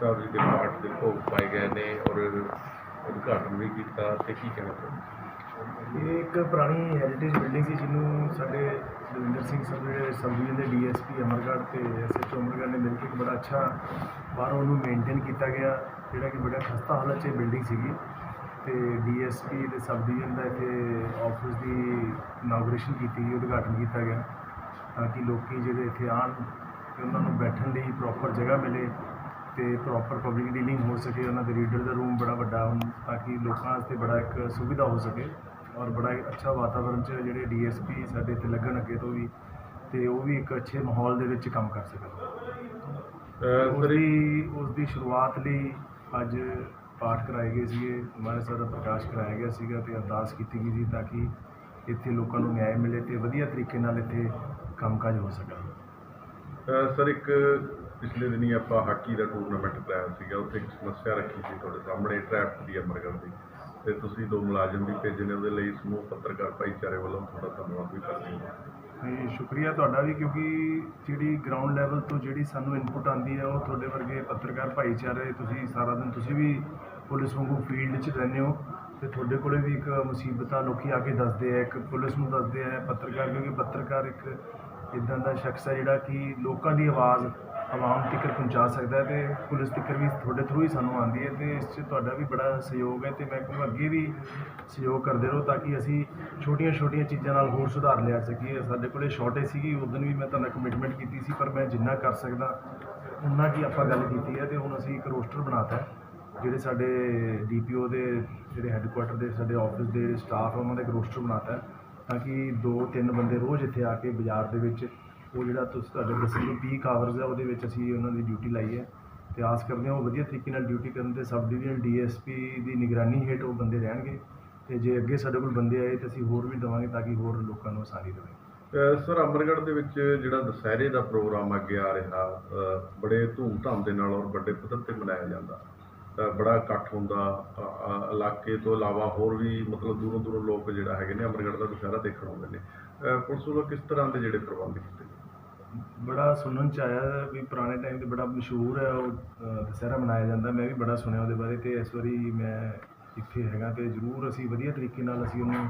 ਸਾਹਿਬ ਜੀ ਦੇ ਪਾਠ ਦੇ ਭੋਗ ਪਾਏ ਗਏ ਨੇ ਔਰ ਉਦਘਾਟਨ ਵੀ ਕੀਤਾ, ਤੇ ਕੀ ਕਹਿਣਾ ਚਾਹੁੰਦੇ ਇਹ ਇੱਕ ਪੁਰਾਣੀ ਹੈਰੀਟੇਜ ਬਿਲਡਿੰਗ ਸੀ ਜਿਹਨੂੰ ਸਾਡੇ ਦਵਿੰਦਰ ਸਿੰਘ ਸਰ ਜਿਹੜੇ ਸਬ ਡਿਵੀਜ਼ਨ ਦੇ ਡੀਐਸਪੀ ਅਮਰਗੜ੍ਹ ਤੇ ਐਸਐਚਓ ਅਮਰਗੜ੍ਹ ਨੇ ਮਿਲ ਕੇ ਇੱਕ ਬੜਾ ਅੱਛਾ ਬਾਹਰੋਂ ਉਹਨੂੰ ਮੇਨਟੇਨ ਕੀਤਾ ਗਿਆ, ਜਿਹੜਾ ਕਿ ਬੜਾ ਖਸਤਾ ਹਾਲਤ 'ਚ ਬਿਲਡਿੰਗ ਸੀਗੀ। ਤੇ ਡੀਐਸਪੀ ਤੇ ਸਬ ਡਿਵੀਜ਼ਨ ਦਾ ਇੱਥੇ ਆਫਿਸ ਦੀ ਇਨੋਗਰੇਸ਼ਨ ਕੀਤੀ ਗਈ, ਉਦਘਾਟਨ ਕੀਤਾ ਗਿਆ, ਤਾਂ ਕਿ ਲੋਕੀ ਜਿਹੜੇ ਇੱਥੇ ਆਉਣ ਤੇ ਉਹਨਾਂ ਨੂੰ ਬੈਠਣ ਲਈ ਪ੍ਰੋਪਰ ਜਗ੍ਹਾ ਮਿਲੇ। ਤੇ ਪ੍ਰੋਪਰ ਪਬਲਿਕ ਡੀਲਿੰਗ ਹੋ ਸਕੇ ਉਹਨਾਂ ਦੇ ਰੀਡਰ ਦਾ ਰੂਮ ਬੜਾ ਵੱਡਾ ਹੁਣ ਤਾਂ ਕਿ ਲੋਕਾਂ ਵਾਸਤੇ ਬੜਾ ਇੱਕ ਸੁਵਿਧਾ ਹੋ ਸਕੇ ਔਰ ਬੜਾ ਇੱਕ ਅੱਛਾ ਵਾਤਾਵਰਣ ਚ ਜਿਹੜੇ ਡੀਐਸਪੀ ਸਾਡੇ ਇੱਥੇ ਲੱਗਣ ਅੱਗੇ ਤੋਂ ਵੀ ਤੇ ਉਹ ਵੀ ਇੱਕ ਅੱਛੇ ਮਾਹੌਲ ਦੇ ਵਿੱਚ ਕੰਮ ਕਰ ਸਕਣ। ਉਸ ਦੀ ਉਸ ਦੀ ਸ਼ੁਰੂਆਤ ਲਈ ਅੱਜ ਪਾਠ ਕਰਾਏ ਗਏ ਸੀਗੇ ਹਮਾਰੇ ਸਰ ਦਾ ਪ੍ਰਕਾਸ਼ ਕਰਾਇਆ ਗਿਆ ਸੀਗਾ ਤੇ ਅਰਦਾਸ ਕੀਤੀ ਗਈ ਸੀ ਤਾਂ ਕਿ ਇੱਥੇ ਲੋਕਾਂ ਨੂੰ ਨਿਆਂ ਮਿਲੇ ਤੇ ਵਧੀਆ ਤਰੀਕੇ ਨਾਲ ਇੱਥੇ ਕੰਮਕਾਜ ਹੋ ਸਕਣ। ਸਰ ਇੱਕ ਪਿਛਲੇ ਦਿਨੀ ਆਪਾਂ ਹਾਕੀ ਦਾ ਟੂਰਨਾਮੈਂਟ ਕਰਾਇਆ ਸੀਗਾ, ਉੱਥੇ ਇੱਕ ਸਮੱਸਿਆ ਰੱਖੀ ਸੀ ਤੁਹਾਡੇ ਸਾਹਮਣੇ ਟ੍ਰੈਫਿਕ ਦੀ ਅਮਰਗੜ੍ਹ ਦੀ। ਤੇ ਤੁਸੀਂ ਦੋ ਮੁਲਾਜ਼ਮ ਵੀ ਭੇਜੇ ਨੇ, ਉਹਦੇ ਲਈ ਸਮੂਹ ਪੱਤਰਕਾਰ ਭਾਈਚਾਰੇ ਵੱਲੋਂ ਤੁਹਾਡਾ ਧੰਨਵਾਦ ਵੀ ਕਰਦੇ ਹਾਂ। ਤੇ ਸ਼ੁਕਰੀਆ ਤੁਹਾਡਾ ਵੀ, ਕਿਉਂਕਿ ਜਿਹੜੀ ਗਰਾਊਂਡ ਲੈਵਲ ਤੋਂ ਜਿਹੜੀ ਸਾਨੂੰ ਇਨਪੁਟ ਆਉਂਦੀ ਹੈ, ਉਹ ਤੁਹਾਡੇ ਵਰਗੇ ਪੱਤਰਕਾਰ ਭਾਈਚਾਰੇ, ਤੁਸੀਂ ਸਾਰਾ ਦਿਨ ਤੁਸੀਂ ਵੀ ਪੁਲਿਸ ਵਾਂਗੂ ਫੀਲਡ 'ਚ ਰਹਿੰਦੇ ਹੋ। ਤੇ ਤੁਹਾਡੇ ਕੋਲੇ ਵੀ ਇੱਕ ਮੁਸੀਬਤਾਂ ਲੋਕੀ ਆ ਕੇ ਦੱਸਦੇ ਆ, ਇੱਕ ਪੁਲਿਸ ਨੂੰ ਦੱਸਦੇ ਆ, ਪੱਤਰਕਾਰ, ਕਿਉਂਕਿ ਪੱਤਰਕਾਰ ਇੱਕ ਇਦਾਂ ਦਾ ਸ਼ਖਸ ਹੈ ਜਿਹੜਾ ਕਿ ਲੋਕਾਂ ਦੀ ਆਵਾਜ਼ ਆਵਾਮ ਤੱਕ ਪਹੁੰਚਾ ਸਕਦਾ ਹੈ ਤੇ ਪੁਲਿਸ ਤੱਕ ਵੀ ਤੁਹਾਡੇ ਥਰੂ ਹੀ ਸਾਨੂੰ ਆਉਂਦੀ ਹੈ ਤੇ ਇਸ 'ਚ ਤੁਹਾਡਾ ਵੀ ਬੜਾ ਸਹਿਯੋਗ ਹੈ ਤੇ ਮੈਂ ਕਹੂੰਗਾ ਅੱਗੇ ਵੀ ਸਹਿਯੋਗ ਕਰਦੇ ਰਹੋ ਤਾਂ ਕਿ ਅਸੀਂ ਛੋਟੀਆਂ-ਛੋਟੀਆਂ ਚੀਜ਼ਾਂ ਨਾਲ ਹੋਰ ਸੁਧਾਰ ਲਿਆ ਸਕੀਏ। ਸਾਡੇ ਕੋਲੇ ਸ਼ਾਰਟੇਜ ਸੀਗੀ ਉਦੋਂ ਵੀ ਮੈਂ ਤੁਹਾਨੂੰ ਕਮਿਟਮੈਂਟ ਕੀਤੀ ਸੀ, ਪਰ ਮੈਂ ਜਿੰਨਾ ਕਰ ਸਕਦਾ ਉਨਾ ਕੀ ਆਪਾਂ ਗੱਲ ਕੀਤੀ ਹੈ ਤੇ ਹੁਣ ਅਸੀਂ ਇੱਕ ਰੋਸਟਰ ਬਣਾਤਾ ਹੈ, ਜਿਹੜੇ ਸਾਡੇ ਡੀਪੀਓ ਦੇ, ਜਿਹੜੇ ਹੈੱਡਕੁਆਟਰ ਦੇ, ਸਾਡੇ ਆਫਿਸ ਦੇ ਸਟਾਫ ਹੈ ਉਹਨਾਂ ਦਾ ਇੱਕ ਰੋਸਟਰ ਬਣਾਤਾ ਹੈ, ਤਾਂ ਕਿ ਦੋ ਤਿੰਨ ਬੰਦੇ ਰੋਜ਼ ਇੱਥੇ ਆ ਕੇ ਬਾਜ਼ਾਰ ਦੇ ਵਿੱਚ ਉਹ ਜਿਹੜਾ ਤੁਸੀਂ ਤੁਹਾਡੇ ਦੱਸੇ ਜੋ ਪੀਕ ਆਵਰਸ ਹੈ ਉਹਦੇ ਵਿੱਚ ਅਸੀਂ ਉਹਨਾਂ ਦੀ ਡਿਊਟੀ ਲਾਈ ਹੈ। ਤੇ ਆਸ ਕਰਦੇ ਹਾਂ ਉਹ ਵਧੀਆ ਤਰੀਕੇ ਨਾਲ ਡਿਊਟੀ ਕਰਨ ਤੇ ਸਬ ਡਿਵੀਜ਼ਨ ਡੀਐਸਪੀ ਦੀ ਨਿਗਰਾਨੀ ਹੇਠ ਉਹ ਬੰਦੇ ਰਹਿਣਗੇ। ਤੇ ਜੇ ਅੱਗੇ ਸਾਡੇ ਕੋਲ ਬੰਦੇ ਆਏ ਤਾਂ ਅਸੀਂ ਹੋਰ ਵੀ ਦੇਵਾਂਗੇ ਤਾਂ ਕਿ ਹੋਰ ਲੋਕਾਂ ਨੂੰ ਆਸਾਨੀ ਰਹੇ ਸਰ ਅੰਮ੍ਰਿਤਗੜ੍ਹ ਦੇ ਵਿੱਚ ਜਿਹੜਾ ਦੁਸਹਿਰੇ ਦਾ ਪ੍ਰੋਗਰਾਮ ਅੱਗੇ ਆ ਰਿਹਾ ਬੜੇ ਧੂਮ-ਧਾਮ ਦੇ ਨਾਲ ਔਰ ਵੱਡੇ ਪੱਧਰ ਤੇ ਮਨਾਇਆ ਜਾਂਦਾ। ਬੜਾ ਇਕੱਠ ਹੁੰਦਾ ਇਲਾਕੇ ਤੋਂ ਇਲਾਵਾ ਹੋਰ ਵੀ ਮਤਲਬ ਦੂਰੋਂ ਦੂਰੋਂ ਲੋਕ ਜਿਹੜਾ ਹੈਗੇ ਨੇ ਅਮਰਗੜ੍ਹ ਦਾ ਦੁਸਹਿਰਾ ਦੇਖਣ ਆਉਂਦੇ ਨੇ। ਪੁਲਿਸ ਵੱਲੋਂ ਕਿਸ ਤਰ੍ਹਾਂ ਦੇ ਜਿਹੜੇ ਪ੍ਰਬੰਧ ਕੀਤੇ ਬੜਾ ਸੁਣਨ ਚ ਆਇਆ ਵੀ ਪੁਰਾਣੇ ਟਾਈਮ ਤੇ ਬੜਾ ਮਸ਼ਹੂਰ ਹੈ ਉਹ ਅ, ਦੁਸਹਿਰਾ ਮਨਾਇਆ ਜਾਂਦਾ। ਮੈਂ ਵੀ ਬੜਾ ਸੁਣਿਆ ਉਹਦੇ ਬਾਰੇ ਤੇ ਇਸ ਵਾਰੀ ਮੈਂ ਇੱਥੇ ਹੈਗਾ ਤੇ ਜ਼ਰੂਰ ਅਸੀਂ ਵਧੀਆ ਤਰੀਕੇ ਨਾਲ ਅਸੀਂ ਉਹਨੂੰ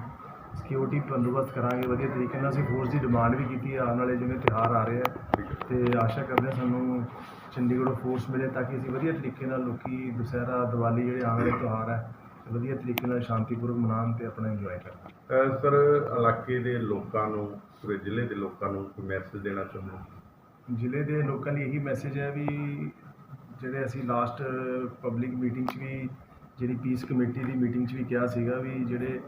ਸਿਕਿਉਰਿਟੀ ਬੰਦੋਬਸਤ ਕਰਾਂਗੇ ਵਧੀਆ ਤਰੀਕੇ ਨਾਲ ਅਸੀਂ ਫੋਰਸ ਦੀ ਡਿਮਾਂਡ ਵੀ ਕੀਤੀ ਹੈ ਆਉਣ ਵਾਲੇ ਜਿਵੇਂ ਤਿਉਹਾਰ ਆ ਰਹੇ ਆ। ਤੇ ਆਸ਼ਾ ਕਰਦੇ ਹਾਂ ਸਾਨੂੰ ਚੰਡੀਗੜ੍ਹੋਂ ਫੋਰਸ ਮਿਲੇ ਤਾਂ ਕਿ ਅਸੀਂ ਵਧੀਆ ਤਰੀਕੇ ਨਾਲ ਲੋਕੀ ਦੁਸਹਿਰਾ ਦੀਵਾਲੀ ਜਿਹੜੇ ਆਉਣ ਵਾਲੇ ਤਿਉਹਾਰ ਹੈ ਵਧੀਆ ਤਰੀਕੇ ਨਾਲ ਸ਼ਾਂਤੀਪੂਰਵਕ ਮਨਾਉਣ ਤੇ ਆਪਣਾ ਇੰਜੋਏ ਕਰਨ। ਸਰ ਇਲਾਕੇ ਦੇ ਲੋਕਾਂ ਨੂੰ ਪੂਰੇ ਜ਼ਿਲ੍ਹੇ ਦੇ ਲੋਕਾਂ ਨੂੰ ਕੋਈ ਮੈਸੇਜ ਦੇਣਾ ਚਾਹੁੰਦੇ ਜ਼ਿਲ੍ਹੇ ਦੇ ਲੋਕਾਂ ਲਈ ਇਹੀ ਮੈਸੇਜ ਹੈ ਵੀ ਜਿਹੜੇ ਅਸੀਂ ਲਾਸਟ ਪਬਲਿਕ ਮੀਟਿੰਗ 'ਚ ਵੀ ਜਿਹੜੀ ਪੀਸ ਕਮੇਟੀ ਦੀ ਮੀਟਿੰਗ 'ਚ ਵੀ ਕਿਹਾ ਸੀਗਾ ਵੀ ਜਿਹੜੇ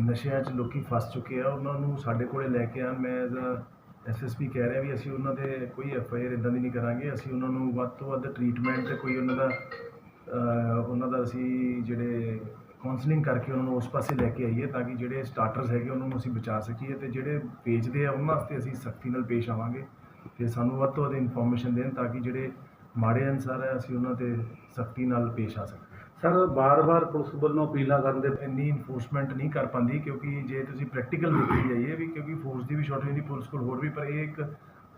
ਨਸ਼ਿਆਂ 'ਚ ਲੋਕੀ ਫਸ ਚੁੱਕੇ ਆ ਉਹਨਾਂ ਨੂੰ ਸਾਡੇ ਕੋਲੇ ਲੈ ਕੇ ਆਉਣ। ਮੈਂ ਐਜ਼ ਐਸਐਸਪੀ ਕਹਿ ਰਿਹਾ ਵੀ ਅਸੀਂ ਉਹਨਾਂ ਦੇ ਕੋਈ ਐਫ ਆਈ ਆਰ ਇਦਾਂ ਦੀ ਨਹੀਂ ਕਰਾਂਗੇ। ਅਸੀਂ ਉਹਨਾਂ ਨੂੰ ਵੱਧ ਤੋਂ ਵੱਧ ਟ੍ਰੀਟਮੈਂਟ ਤੇ ਕੋਈ ਉਹਨਾਂ ਦਾ ਉਹਨਾਂ ਦਾ ਅਸੀਂ ਜਿਹੜੇ ਕਾਉਂਸਲਿੰਗ ਕਰਕੇ ਉਹਨਾਂ ਨੂੰ ਉਸ ਪਾਸੇ ਲੈ ਕੇ ਆਈਏ ਤਾਂ ਕਿ ਜਿਹੜੇ ਸਟਾਰਟਰਸ ਹੈਗੇ ਉਹਨਾਂ ਨੂੰ ਅਸੀਂ ਬਚਾ ਸਕੀਏ ਤੇ ਜਿਹੜੇ ਵੇਚਦੇ ਆ ਉਹਨਾਂ ਵਾਸਤੇ ਅਸੀਂ ਸਖਤੀ ਨਾਲ ਪੇਸ਼ ਆਵਾਂਗੇ ਤੇ ਸਾਨੂੰ ਵੱਧ ਤੋਂ ਵੱਧ ਇਨਫੋਰਮੇਸ਼ਨ ਦੇਣ ਤਾਂ ਕਿ ਜਿਹੜੇ ਮਾੜੇ ਅਨਸਰ ਹੈ ਅਸੀਂ ਉਹਨਾਂ ਤੇ ਸਖਤੀ ਨਾਲ ਪੇਸ਼ ਆ ਸਕੀਏ। ਸਰ ਬਾਰ-ਬਾਰ ਪੁਲਿਸ ਵੱਲੋਂ ਅਪੀਲਾਂ ਕਰਨ ਦੇ ਇੰਨੀ ਇਨਫੋਰਸਮੈਂਟ ਨਹੀਂ ਕਰ ਪਾਉਂਦੀ ਕਿਉਂਕਿ ਜੇ ਤੁਸੀਂ ਪ੍ਰੈਕਟੀਕਲ ਵੇਖੀ ਜਾਈਏ ਵੀ ਕਿਉਂਕਿ ਫੋਰਸ ਦੀ ਵੀ ਸ਼ਾਰਟੇਜ ਦੀ ਪੁਲਿਸ ਕੋਲ ਹੋਰ ਵੀ ਪਰ ਇਹ ਇੱਕ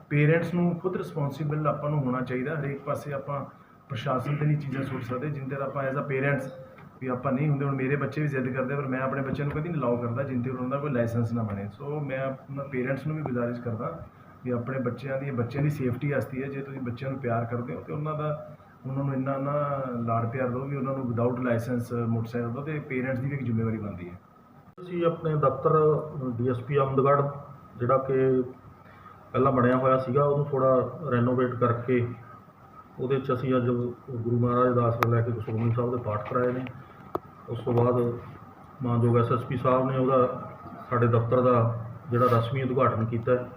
ਪੇਰੈਂਟਸ ਨੂੰ ਖੁਦ ਰਿਸਪੌਂਸਿਬਲ ਆਪਾਂ ਨੂੰ ਹੋਣਾ ਚਾਹੀਦਾ ਹਰੇਕ ਪਾਸੇ ਆਪਾਂ ਪ੍ਰਸ਼ਾਸਨ ਤੇ ਨਹੀਂ ਚੀਜ਼ਾਂ ਸੁੱਟ ਸਕਦੇ, ਜਿੰਦੇ ਆਪਾਂ ਐਜ਼ ਅ ਪੇਰੈਂਟਸ ਵੀ ਆਪਾਂ ਨਹੀਂ ਹੁੰਦੇ, ਹੁਣ ਮੇਰੇ ਬੱਚੇ ਵੀ ਜ਼ਿੱਦ ਕਰਦੇ ਪਰ ਮੈਂ ਆਪਣੇ ਬੱਚਿਆਂ ਨੂੰ ਕਦੀ ਨਹੀਂ ਅਲਾਉ ਕਰਦਾ ਜਿੰਦੇ ਉਹਨਾਂ ਦਾ ਕੋਈ ਲਾਇਸੈਂਸ ਨਾ ਬਣੇ। ਸੋ ਮੈਂ ਆਪਣਾ ਪੇਰੈਂਟਸ ਨੂੰ ਵੀ ਗੁਜ਼ਾਰਿਸ਼ ਕਰਦਾ ਵੀ ਆਪਣੇ ਬੱਚਿਆਂ ਦੀ ਬੱਚਿਆਂ ਦੀ ਸੇਫਟੀ ਵਾਸਤੇ ਹੈ ਜੇ ਤੁਸੀਂ ਬੱਚਿਆਂ ਨੂੰ ਪਿਆਰ ਕਰਦੇ ਹੋ ਤੇ ਉਹਨਾਂ ਦਾ, ਉਹਨਾਂ ਨੂੰ ਇੰਨਾ ਨਾ ਲਾੜ ਪਿਆਰ ਦਿਓ ਵੀ ਉਹਨਾਂ ਨੂੰ ਵਿਦਆਊਟ ਲਾਇਸੈਂਸ ਮੋਟਰਸਾਈਕਲ ਦਿਓ ਤੇ ਪੇਰੈਂਟਸ ਦੀ ਵੀ ਇੱਕ ਜ਼ਿੰਮੇਵਾਰੀ ਬਣਦੀ ਹੈ। ਅਸੀਂ ਆਪਣੇ ਦਫ਼ਤਰ, ਡੀਐਸਪੀ ਅਮਦਗੜ੍ਹ, ਜਿਹੜਾ ਕਿ ਪਹਿਲਾਂ ਬਣਿਆ ਹੋਇਆ ਸੀਗਾ, ਉਹਨੂੰ ਥੋੜਾ ਰੈਨੋਵੇਟ ਕਰਕੇ ਉਹਦੇ 'ਚ ਅਸੀਂ ਅੱਜ ਗੁਰੂ ਮਹਾਰਾਜ ਦਾ ਆਸਰਾ ਲੈ ਕੇ ਸੁਖਮਨੀ ਸਾਹਿਬ ਦੇ ਪਾਠ ਕਰਾਏ ਨੇ। ਉਸ ਤੋਂ ਬਾਅਦ ਮਾਨਯੋਗ ਐਸਐਸਪੀ ਸਾਹਿਬ ਨੇ ਉਹਦਾ ਸਾਡੇ ਦਫ਼ਤਰ ਦਾ ਜਿਹੜਾ ਰਸਮੀ ਉਦਘਾਟਨ ਕੀਤਾ ਹੈ।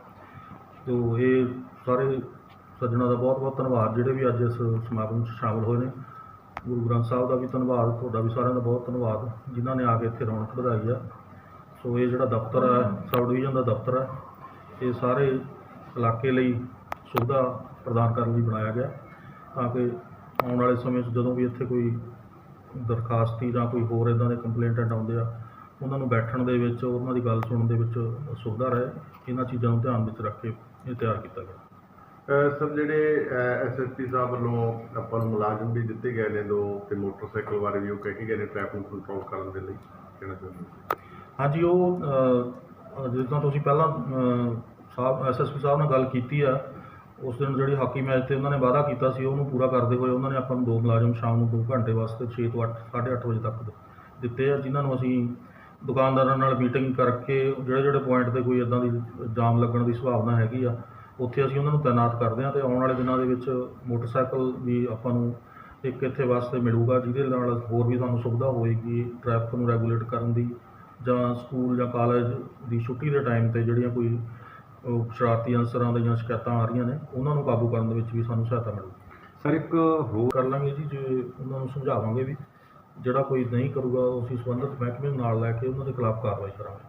ਇਹ ਸਾਰੇ ਸੱਜਣਾ ਦਾ ਬਹੁਤ ਬਹੁਤ ਧੰਨਵਾਦ, ਜਿਹੜੇ ਵੀ ਅੱਜ ਇਸ ਸਮਾਗਮ 'ਚ ਸ਼ਾਮਲ ਹੋਏ ਨੇ। ਗੁਰੂ ਗ੍ਰੰਥ ਸਾਹਿਬ ਦਾ ਵੀ ਧੰਨਵਾਦ, ਤੁਹਾਡਾ ਵੀ ਸਾਰਿਆਂ ਦਾ ਬਹੁਤ ਧੰਨਵਾਦ, ਜਿਨ੍ਹਾਂ ਨੇ ਆ ਕੇ ਇੱਥੇ ਰੌਣਕ ਵਧਾਈ ਆ। ਸੋ ਇਹ ਜਿਹੜਾ ਦਫ਼ਤਰ ਹੈ ਸਬ ਡਿਵੀਜ਼ਨ ਦਾ ਦਫ਼ਤਰ ਹੈ ਇਹ ਸਾਰੇ ਇਲਾਕੇ ਲਈ ਸੁਵਿਧਾ ਪ੍ਰਦਾਨ ਕਰਨ ਲਈ ਬਣਾਇਆ ਗਿਆ। ਤਾਂ ਕਿ ਆਉਣ ਵਾਲੇ ਸਮੇਂ 'ਚ ਜਦੋਂ ਵੀ ਇੱਥੇ ਕੋਈ ਦਰਖਾਸਤੀ ਜਾਂ ਕੋਈ ਹੋਰ ਇਦਾਂ ਦੇ ਕੰਪਲੇਂਟੈਂਟ ਆਉਂਦੇ ਆ ਉਹਨਾਂ ਨੂੰ ਬੈਠਣ ਦੇ ਵਿੱਚ ਉਹਨਾਂ ਦੀ ਗੱਲ ਸੁਣਨ ਦੇ ਵਿੱਚ ਸੁਵਿਧਾ ਰਹੇ ਇਹਨਾਂ ਚੀਜ਼ਾਂ ਨੂੰ ਧਿਆਨ ਵਿੱਚ ਰੱਖ ਕੇ ਇਹ ਤਿਆਰ ਕੀਤਾ ਗਿਆ। ਸਰ ਜਿਹੜੇ ਐਸਐਸਪੀ ਸਾਹਿਬ ਵੱਲੋਂ ਆਪਾਂ ਨੂੰ ਮੁਲਾਜ਼ਮ ਵੀ ਦਿੱਤੇ ਗਏ ਨੇ ਦੋ ਤੇ ਮੋਟਰਸਾਈਕਲ ਬਾਰੇ ਵੀ ਉਹ ਕਹਿ ਕੇ ਗਏ ਨੇ ਟ੍ਰੈਫਿਕ ਨੂੰ ਕੰਟਰੋਲ ਕਰਨ ਦੇ ਲਈ ਕਹਿਣਾ ਚਾਹੁੰਦੇ ਹਾਂਜੀ ਉਹ ਅ, ਜਿੱਦਾਂ ਤੁਸੀਂ ਪਹਿਲਾਂ ਸਾਹਿਬ ਐਸਐਸਪੀ ਸਾਹਿਬ ਨਾਲ ਗੱਲ ਕੀਤੀ ਆ ਉਸ ਦਿਨ ਜਿਹੜੀ ਹਾਕੀ ਮੈਚ ਤੇ ਉਹਨਾਂ ਨੇ ਵਾਅਦਾ ਕੀਤਾ ਸੀ, ਉਹਨੂੰ ਪੂਰਾ ਕਰਦੇ ਹੋਏ ਉਹਨਾਂ ਨੇ ਆਪਾਂ ਨੂੰ ਦੋ ਮੁਲਾਜ਼ਮ ਸ਼ਾਮ ਨੂੰ 2 ਘੰਟੇ ਵਾਸਤੇ 6 ਤੋਂ 8 8:30 ਵਜੇ ਤੱਕ ਦਿੱਤੇ ਆ, ਜਿਨ੍ਹਾਂ ਨੂੰ ਅਸੀਂ ਦੁਕਾਨਦਾਰਾਂ ਨਾਲ ਮੀਟਿੰਗ ਕਰਕੇ ਜਿਹੜੇ ਜਿਹੜੇ ਪੁਆਇੰਟ ਤੇ ਕੋਈ ਇਦਾਂ ਦੀ ਜਾਮ ਲੱਗਣ ਦੀ ਸੰਭਾਵਨਾ ਹੈਗੀ ਆ, ਉੱਥੇ ਅਸੀਂ ਉਹਨਾਂ ਨੂੰ ਤਾਇਨਾਤ ਕਰਦੇ ਹਾਂ ਤੇ ਆਉਣ ਵਾਲੇ ਦਿਨਾਂ ਦੇ ਵਿੱਚ ਮੋਟਰਸਾਈਕਲ ਵੀ ਆਪਾਂ ਨੂੰ ਇੱਕ ਇੱਥੇ ਵਾਸਤੇ ਮਿਲੂਗਾ, ਜਿਹਦੇ ਨਾਲ ਹੋਰ ਵੀ ਸਾਨੂੰ ਸੁਵਿਧਾ ਹੋਏਗੀ ਟ੍ਰੈਫਿਕ ਨੂੰ ਰੈਗੂਲੇਟ ਕਰਨ ਦੀ ਜਾਂ ਸਕੂਲ ਜਾਂ ਕਾਲਜ ਦੀ ਛੁੱਟੀ ਦੇ ਟਾਈਮ ਤੇ ਜਿਹੜੀਆਂ ਕੋਈ ਉਹ ਸ਼ਰਾਰਤੀ ਅਨਸਰਾਂ ਦੀਆਂ ਸ਼ਿਕਾਇਤਾਂ ਆ ਰਹੀਆਂ ਨੇ ਉਹਨਾਂ ਨੂੰ ਕਾਬੂ ਕਰਨ ਦੇ ਵਿੱਚ ਵੀ ਸਾਨੂੰ ਸਹਾਇਤਾ ਮਿਲੂਗੀ ਸਰ ਇੱਕ ਹੋਰ ਕਰ ਲਾਂਗੇ ਜੀ ਜੇ ਉਹਨਾਂ ਨੂੰ ਸਮਝਾਵਾਂਗੇ ਵੀ ਜਿਹੜਾ ਕੋਈ ਨਹੀਂ ਕਰੂਗਾ ਉਹ ਅਸੀਂ ਸੰਬੰਧਿਤ ਮਹਿਕਮੇ ਨੂੰ ਨਾਲ ਲੈ ਕੇ ਉਹਨਾਂ ਦੇ ਖਿਲਾਫ ਕਾਰਵਾਈ ਕਰਾਂਗੇ।